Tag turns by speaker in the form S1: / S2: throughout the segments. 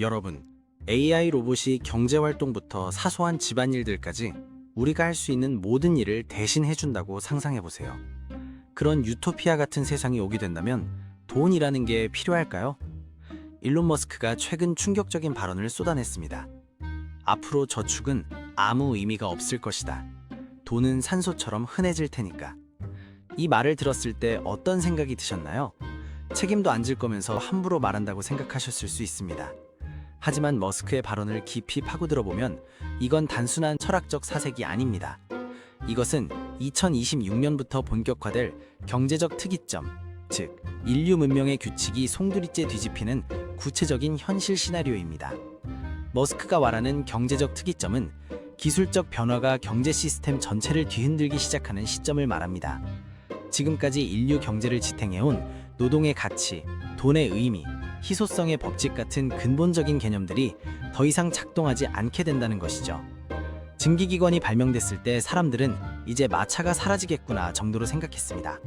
S1: 여러분, AI 로봇이 경제활동부터 사소한 집안일들까지 우리가 할 수 있는 모든 일을 대신 해준다고 상상해보세요. 그런 유토피아 같은 세상이 오게 된다면 돈이라는 게 필요할까요? 일론 머스크가 최근 충격적인 발언을 쏟아냈습니다. 앞으로 저축은 아무 의미가 없을 것이다. 돈은 산소처럼 흔해질 테니까. 이 말을 들었을 때 어떤 생각이 드셨나요? 책임도 안 질 거면서 함부로 말한다고 생각하셨을 수 있습니다. 하지만 머스크의 발언을 깊이 파고들어 보면 이건 단순한 철학적 사색이 아닙니다. 이것은 2026년부터 본격화될 경제적 특이점, 즉 인류 문명의 규칙이 송두리째 뒤집히는 구체적인 현실 시나리오입니다. 머스크가 말하는 경제적 특이점은 기술적 변화가 경제 시스템 전체를 뒤흔들기 시작하는 시점을 말합니다. 지금까지 인류 경제를 지탱해온 노동의 가치, 돈의 의미, 희소성의 법칙 같은 근본적인 개념들이 더 이상 작동하지 않게 된다는 것이죠. 증기기관이 발명됐을 때 사람들은 이제 마차가 사라지겠구나 정도로 생각했습니다.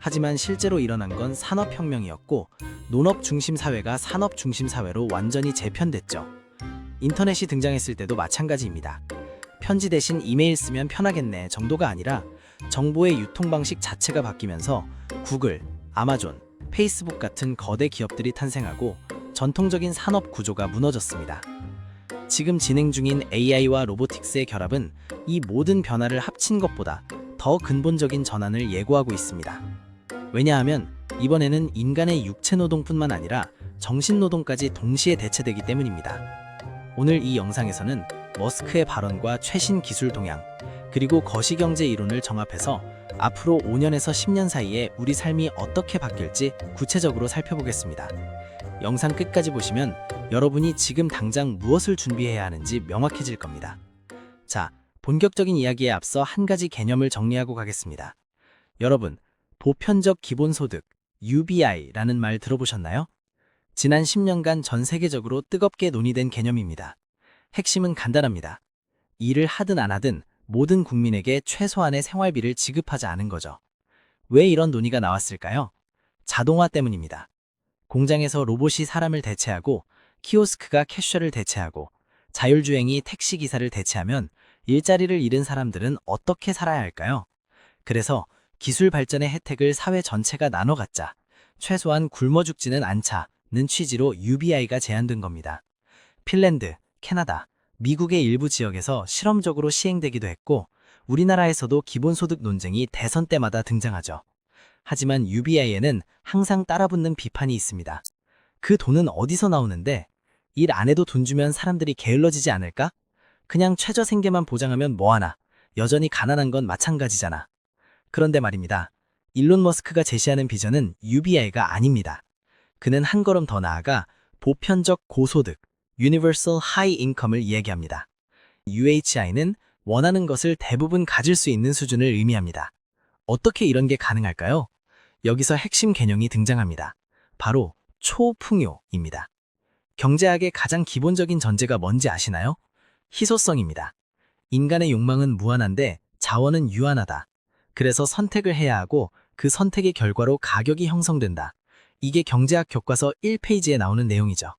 S1: 하지만 실제로 일어난 건 산업혁명이었고 논업 중심 사회가 산업 중심 사회로 완전히 재편됐죠. 인터넷이 등장했을 때도 마찬가지입니다. 편지 대신 이메일 쓰면 편하겠네 정도가 아니라 정보의 유통 방식 자체가 바뀌면서 구글, 아마존, 페이스북 같은 거대 기업들이 탄생하고 전통적인 산업 구조가 무너졌습니다. 지금 진행 중인 AI와 로보틱스의 결합은 이 모든 변화를 합친 것보다 더 근본적인 전환을 예고하고 있습니다. 왜냐하면 이번에는 인간의 육체 노동뿐만 아니라 정신 노동까지 동시에 대체되기 때문입니다. 오늘 이 영상에서는 머스크의 발언과 최신 기술 동향, 그리고 거시경제 이론을 정합해서 앞으로 5년에서 10년 사이에 우리 삶이 어떻게 바뀔지 구체적으로 살펴보겠습니다. 영상 끝까지 보시면 여러분이 지금 당장 무엇을 준비해야 하는지 명확해질 겁니다. 자, 본격적인 이야기에 앞서 한 가지 개념을 정리하고 가겠습니다. 여러분, 보편적 기본소득, UBI라는 말 들어보셨나요? 지난 10년간 전 세계적으로 뜨겁게 논의된 개념입니다. 핵심은 간단합니다. 일을 하든 안 하든 모든 국민에게 최소한의 생활비를 지급하자는 거죠. 왜 이런 논의가 나왔을까요? 자동화 때문입니다. 공장에서 로봇이 사람을 대체하고 키오스크가 캐셔를 대체하고 자율주행이 택시기사를 대체하면 일자리를 잃은 사람들은 어떻게 살아야 할까요? 그래서 기술 발전의 혜택을 사회 전체가 나눠 갖자, 최소한 굶어 죽지는 않자는 취지로 UBI가 제안된 겁니다. 핀란드, 캐나다, 미국의 일부 지역에서 실험적으로 시행되기도 했고 우리나라에서도 기본소득 논쟁이 대선 때마다 등장하죠. 하지만 UBI에는 항상 따라붙는 비판이 있습니다. 그 돈은 어디서 나오는데 일 안 해도 돈 주면 사람들이 게을러지지 않을까? 그냥 최저 생계만 보장하면 뭐하나 여전히 가난한 건 마찬가지잖아. 그런데 말입니다. 일론 머스크가 제시하는 비전은 UBI가 아닙니다. 그는 한 걸음 더 나아가 보편적 고소득, Universal High Income을 이야기합니다. UHI는 원하는 것을 대부분 가질 수 있는 수준을 의미합니다. 어떻게 이런 게 가능할까요? 여기서 핵심 개념이 등장합니다. 바로 초풍요입니다. 경제학의 가장 기본적인 전제가 뭔지 아시나요? 희소성입니다. 인간의 욕망은 무한한데 자원은 유한하다. 그래서 선택을 해야 하고 그 선택의 결과로 가격이 형성된다. 이게 경제학 교과서 1페이지에 나오는 내용이죠.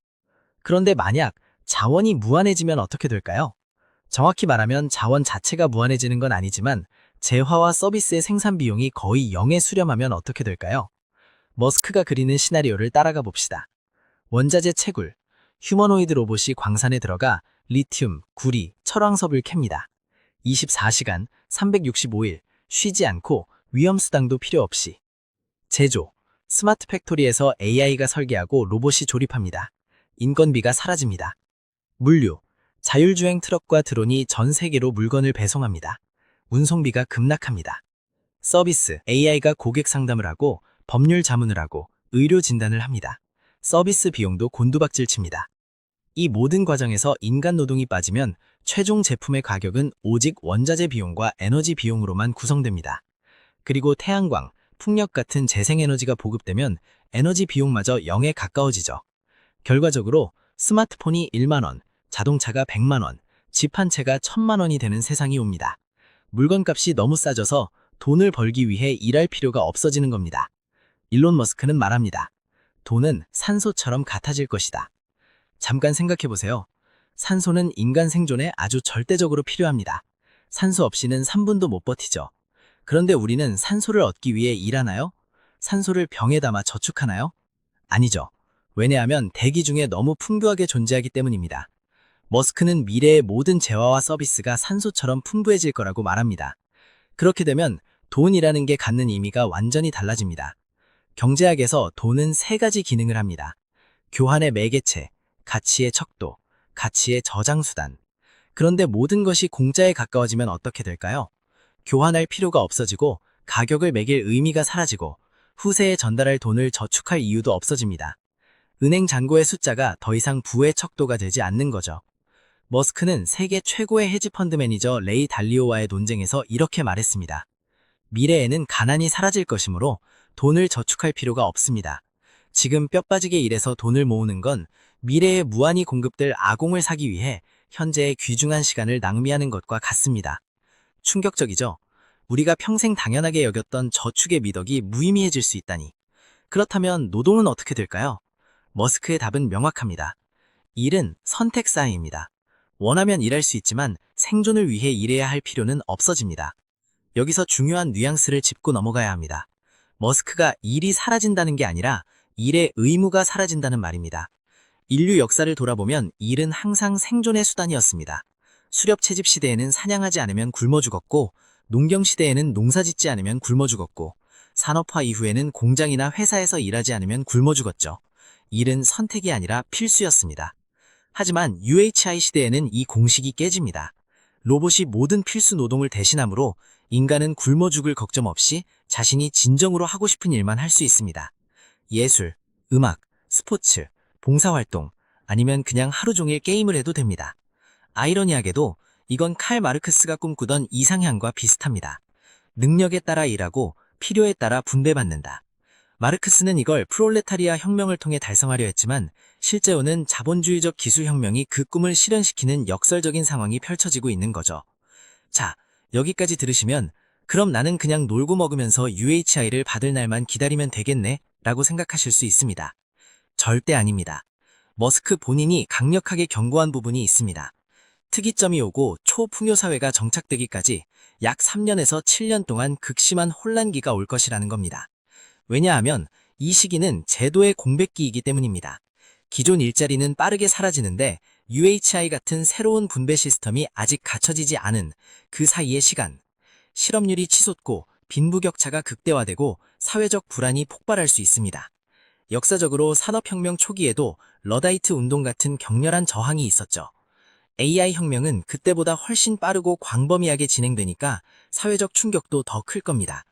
S1: 그런데 만약 자원이 무한해지면 어떻게 될까요? 정확히 말하면 자원 자체가 무한해지는 건 아니지만 재화와 서비스의 생산 비용이 거의 0에 수렴하면 어떻게 될까요? 머스크가 그리는 시나리오를 따라가 봅시다. 원자재 채굴, 휴머노이드 로봇이 광산에 들어가 리튬, 구리, 철왕섭을 캡니다. 24시간, 365일, 쉬지 않고 위험수당도 필요 없이. 제조, 스마트 팩토리에서 AI가 설계하고 로봇이 조립합니다. 인건비가 사라집니다. 물류, 자율주행 트럭과 드론이 전 세계로 물건을 배송합니다. 운송비가 급락합니다. 서비스, AI가 고객 상담을 하고 법률 자문을 하고 의료 진단을 합니다. 서비스 비용도 곤두박질 칩니다. 이 모든 과정에서 인간 노동이 빠지면 최종 제품의 가격은 오직 원자재 비용과 에너지 비용으로만 구성됩니다. 그리고 태양광, 풍력 같은 재생에너지가 보급되면 에너지 비용마저 0에 가까워지죠. 결과적으로 스마트폰이 1만원, 자동차가 100만원, 집 한 채가 1000만원이 되는 세상이 옵니다. 물건값이 너무 싸져서 돈을 벌기 위해 일할 필요가 없어지는 겁니다. 일론 머스크는 말합니다. 돈은 산소처럼 같아질 것이다.
S2: 잠깐 생각해 보세요. 산소는 인간 생존에 아주 절대적으로 필요합니다. 산소 없이는 3분도 못 버티죠. 그런데 우리는 산소를 얻기 위해 일하나요? 산소를 병에 담아 저축하나요? 아니죠. 왜냐하면 대기 중에 너무 풍부하게 존재하기 때문입니다. 머스크는 미래의 모든 재화와 서비스가 산소처럼 풍부해질 거라고 말합니다. 그렇게 되면 돈이라는 게 갖는 의미가 완전히 달라집니다. 경제학에서 돈은 세 가지 기능을 합니다. 교환의 매개체, 가치의 척도, 가치의 저장수단. 그런데 모든 것이 공짜에 가까워지면 어떻게 될까요? 교환할 필요가 없어지고 가격을 매길 의미가 사라지고 후세에 전달할 돈을 저축할 이유도 없어집니다. 은행 잔고의 숫자가 더 이상 부의 척도가 되지 않는 거죠. 머스크는 세계 최고의 헤지펀드 매니저 레이 달리오와의 논쟁에서 이렇게 말했습니다. 미래에는 가난이 사라질 것이므로 돈을 저축할 필요가 없습니다. 지금 뼈 빠지게 일해서 돈을 모으는 건 미래에 무한히 공급될 아공을 사기 위해 현재의 귀중한 시간을 낭비하는 것과 같습니다. 충격적이죠? 우리가 평생 당연하게 여겼던 저축의 미덕이 무의미해질 수 있다니. 그렇다면 노동은 어떻게 될까요? 머스크의 답은 명확합니다. 일은 선택 사항입니다. 원하면 일할 수 있지만 생존을 위해 일해야 할 필요는 없어집니다. 여기서 중요한 뉘앙스를 짚고 넘어가야 합니다. 머스크가 일이 사라진다는 게 아니라 일의 의무가 사라진다는 말입니다. 인류 역사를 돌아보면 일은 항상 생존의 수단이었습니다. 수렵 채집 시대에는 사냥하지 않으면 굶어 죽었고, 농경 시대에는 농사 짓지 않으면 굶어 죽었고, 산업화 이후에는 공장이나 회사에서 일하지 않으면 굶어 죽었죠. 일은 선택이 아니라 필수였습니다. 하지만 UHI 시대에는 이 공식이 깨집니다. 로봇이 모든 필수 노동을 대신하므로 인간은 굶어 죽을 걱정 없이 자신이 진정으로 하고 싶은 일만 할 수 있습니다. 예술, 음악, 스포츠, 봉사활동, 아니면 그냥 하루 종일 게임을 해도 됩니다. 아이러니하게도 이건 칼 마르크스가 꿈꾸던 이상향과 비슷합니다. 능력에 따라 일하고 필요에 따라 분배받는다. 마르크스는 이걸 프롤레타리아 혁명을 통해 달성하려 했지만 실제로는 자본주의적 기술혁명이 그 꿈을 실현시키는 역설적인 상황이 펼쳐지고 있는 거죠. 자, 여기까지 들으시면 그럼 나는 그냥 놀고 먹으면서 UHI를 받을 날만 기다리면 되겠네 라고 생각하실 수 있습니다. 절대 아닙니다. 머스크 본인이 강력하게 경고한 부분이 있습니다. 특이점이 오고 초풍요 사회가 정착되기까지 약 3년에서 7년 동안 극심한 혼란기가 올 것이라는 겁니다. 왜냐하면 이 시기는 제도의 공백기이기 때문입니다. 기존 일자리는 빠르게 사라지는데 UHI 같은 새로운 분배 시스템이 아직 갖춰지지 않은 그 사이의 시간, 실업률이 치솟고 빈부격차가 극대화되고 사회적 불안이 폭발할 수 있습니다. 역사적으로 산업혁명 초기에도 러다이트 운동 같은 격렬한 저항이 있었죠. AI 혁명은 그때보다 훨씬 빠르고 광범위하게 진행되니까 사회적 충격도 더 클 겁니다.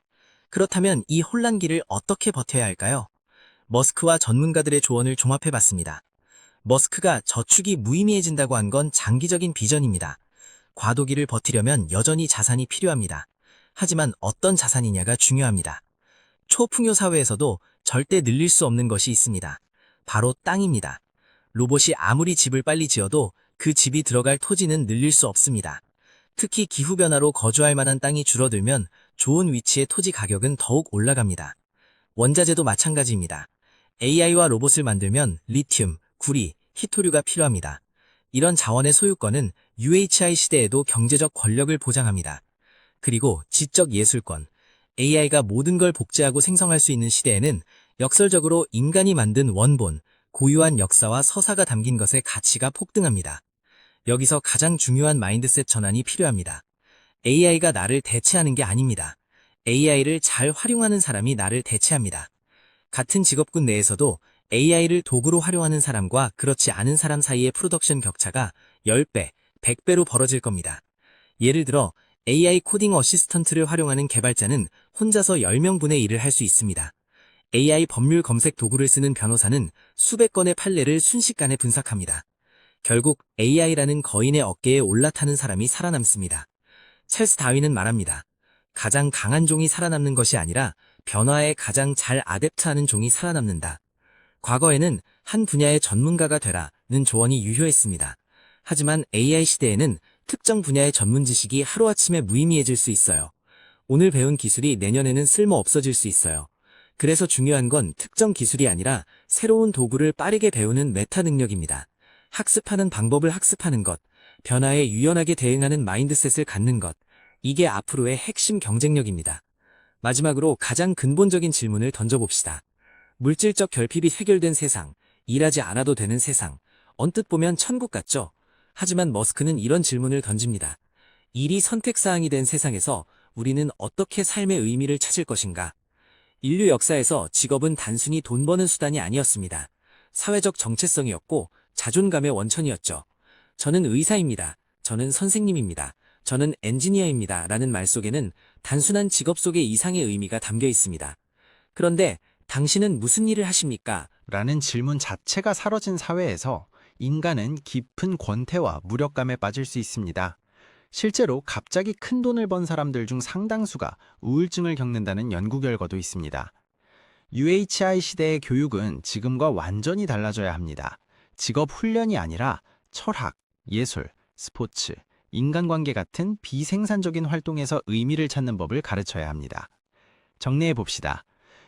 S2: 그렇다면 이 혼란기를 어떻게 버텨야 할까요? 머스크와 전문가들의 조언을 종합해봤습니다. 머스크가 저축이 무의미해진다고 한 건 장기적인 비전입니다. 과도기를 버티려면 여전히 자산이 필요합니다. 하지만 어떤 자산이냐가 중요합니다. 초풍요 사회에서도 절대 늘릴 수 없는 것이 있습니다. 바로 땅입니다. 로봇이 아무리 집을 빨리 지어도 그 집이 들어갈 토지는 늘릴 수 없습니다. 특히 기후변화로 거주할 만한 땅이 줄어들면 좋은 위치의 토지 가격은 더욱 올라갑니다. 원자재도 마찬가지입니다. AI와 로봇을 만들면 리튬, 구리, 히토류가 필요합니다. 이런 자원의 소유권은 UHI 시대에도 경제적 권력을 보장합니다. 그리고 지적 예술권, AI가 모든 걸 복제하고 생성할 수 있는 시대에는 역설적으로 인간이 만든 원본, 고유한 역사와 서사가 담긴 것의 가치가 폭등합니다. 여기서 가장 중요한 마인드셋 전환이 필요합니다. AI가 나를 대체하는 게 아닙니다. AI를 잘 활용하는 사람이 나를 대체합니다. 같은 직업군 내에서도 AI를 도구로 활용하는 사람과 그렇지 않은 사람 사이의 프로덕션 격차가 10배, 100배로 벌어질 겁니다. 예를 들어 AI 코딩 어시스턴트를 활용하는 개발자는 혼자서 10명분의 일을 할 수 있습니다. AI 법률 검색 도구를 쓰는 변호사는 수백 건의 판례를 순식간에 분석합니다. 결국 AI라는 거인의 어깨에 올라타는 사람이 살아남습니다. 찰스 다윈은 말합니다. 가장 강한 종이 살아남는 것이 아니라 변화에 가장 잘 아댑트하는 종이 살아남는다. 과거에는 한 분야의 전문가가 되라는 조언이 유효했습니다. 하지만 AI 시대에는 특정 분야의 전문 지식이 하루아침에 무의미해질 수 있어요. 오늘 배운 기술이 내년에는 쓸모 없어질 수 있어요. 그래서 중요한 건 특정 기술이 아니라 새로운 도구를 빠르게 배우는 메타 능력입니다.
S3: 학습하는 방법을 학습하는 것, 변화에 유연하게 대응하는 마인드셋을 갖는 것, 이게 앞으로의 핵심 경쟁력입니다. 마지막으로 가장 근본적인 질문을 던져봅시다. 물질적 결핍이 해결된 세상, 일하지 않아도 되는 세상, 언뜻 보면 천국 같죠? 하지만 머스크는 이런 질문을 던집니다. 일이 선택사항이 된 세상에서 우리는 어떻게 삶의 의미를 찾을 것인가? 인류 역사에서 직업은 단순히 돈 버는 수단이 아니었습니다. 사회적 정체성이었고 자존감의 원천이었죠. 저는 의사입니다. 저는 선생님입니다. 저는 엔지니어입니다. 라는 말 속에는 단순한 직업 속의 이상의 의미가 담겨 있습니다. 그런데 당신은 무슨 일을 하십니까?
S1: 라는 질문 자체가 사라진 사회에서 인간은 깊은 권태와 무력감에 빠질 수 있습니다. 실제로 갑자기 큰 돈을 번 사람들 중 상당수가 우울증을 겪는다는 연구 결과도 있습니다. UHI 시대의 교육은 지금과 완전히 달라져야 합니다. 직업 훈련이 아니라 철학, 예술, 스포츠, 인간관계 같은 비생산적인 활동에서 의미를 찾는 법을 가르쳐야 합니다. 정리해 봅시다.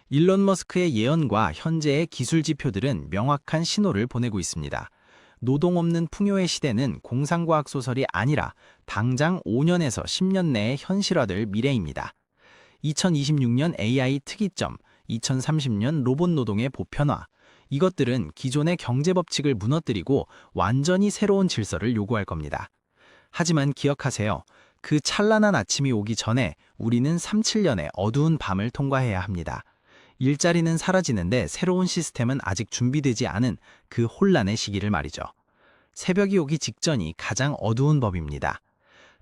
S1: 일론 머스크의 예언과 현재의 기술 지표들은 명확한 신호를 보내고 있습니다. 노동 없는 풍요의 시대는 공상과학 소설이 아니라 당장 5년에서 10년 내에 현실화될 미래입니다. 2026년 AI 특이점, 2030년 로봇 노동의 보편화, 이것들은 기존의 경제 법칙을 무너뜨리고 완전히 새로운 질서를 요구할 겁니다. 하지만 기억하세요. 그 찬란한 아침이 오기 전에 우리는 37년의 어두운 밤을 통과해야 합니다. 일자리는 사라지는데 새로운 시스템은 아직 준비되지 않은 그 혼란의 시기를 말이죠. 새벽이 오기 직전이 가장 어두운 법입니다.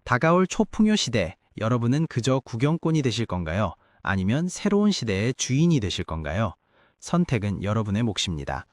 S1: 다가올 초풍요 시대, 여러분은 그저 구경꾼이 되실 건가요? 아니면 새로운 시대의 주인이 되실 건가요? 선택은 여러분의 몫입니다.